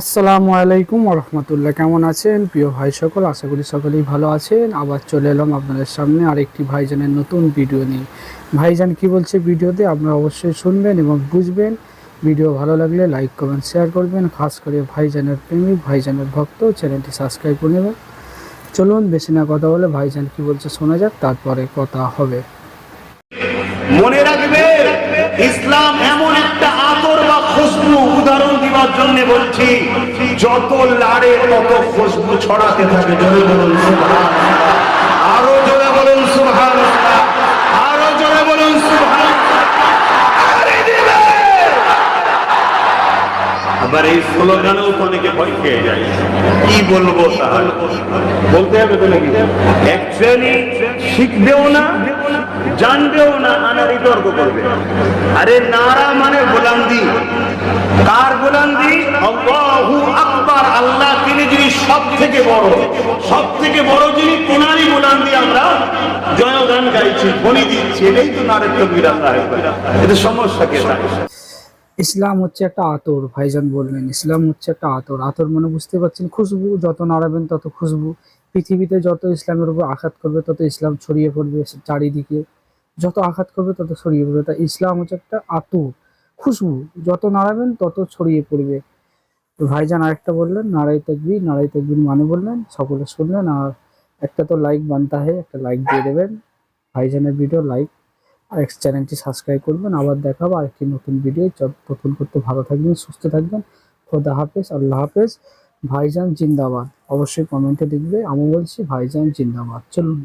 আসসালামু আলাইকুম রহমতুল্লাহ। কেমন আছেন? প্রিয় ভাই সকল, আশা করি সকলেই ভালো আছেন। আবার চলে এলাম আপনাদের সামনে আরেকটি ভাইজানের নতুন ভিডিও নিয়ে। ভাইজান কি বলছে ভিডিওতে? আপনারা অবশ্যই শুনবেন এবং বুঝবেন। ভিডিও ভালো লাগলে লাইক, কমেন্ট, শেয়ার করবেন। খাস করে ভাইজানের প্রেমিক, ভাইজানের ভক্ত। চ্যানেলটি সাবস্ক্রাইব করে নেবেন। চলুন, বেশি না কথা বলে ভাইজান কি বলছে শোনা যাক, তারপরে কথা হবে। মনে রাখবে, ইসলাম উদাহরণ জন্য বলছি যত লাড়ে তত খুশবু ছড়াতে থাকে। জোরে বলুন সুবহান আরও জোরে বলুন সুবহান আরও জোরে বলুন দিবে। আবার এই স্লোগানেও তো অনেকে ভয় খেয়ে যায়। কি বলব তাহলে? বলতে হবে তো নাকি? অ্যাকচুয়ালি শিখবেও না জানবেও না আনা বিতর্ক করবে। আরে নারা মানে গোলান্দি কার গোলান্দি আল্লাহু আকবার আল্লাহ তিনি যিনি সব থেকে বড় সব থেকে বড় যিনি গোলান্দি আমরা জয়গান গাইছি ধ্বনি দিচ্ছি এটাই তো নারের তকবির আল্লাহ এটা সমস্যা কে? ইসলাম হচ্ছে একটা আতর ভাইজান বললেন। ইসলাম হচ্ছে একটা আতর। আতর মানে বুঝতে পারছেন খুশবু যত নাড়াবেন তত খুশবু। পৃথিবীতে যত ইসলামের উপর আঘাত করবে তত ইসলাম ছড়িয়ে পড়বে চারিদিকে। যত আঘাত করবে তত ছড়িয়ে পড়বে। তা ইসলাম হচ্ছে একটা আতর। খুশবু, যত নাড়াবেন তত ছড়িয়ে পড়বে। তো ভাইজান আরেকটা বললেন, নাড়াই তাকবির নাড়াই তাকবির মানে বললেন, সকলে শুনলেন, আর একটা তো লাইক বানতে হয় একটা লাইক দিয়ে দেবেন। ভাইজানের ভিডিও লাইক আর চ্যানেলটি সাবস্ক্রাইব করবেন। আবার দেখাবো আরেকটি নতুন ভিডিও ততক্ষণ করতে ভালো থাকবেন, সুস্থ থাকবেন। খোদা হাফেজ, আল্লাহ হাফেজ। ভাইজান জিন্দাবাদ। অবশ্যই কমেন্টে লিখবে আমি বলছি, ভাইজান জিন্দাবাদ। চলুন।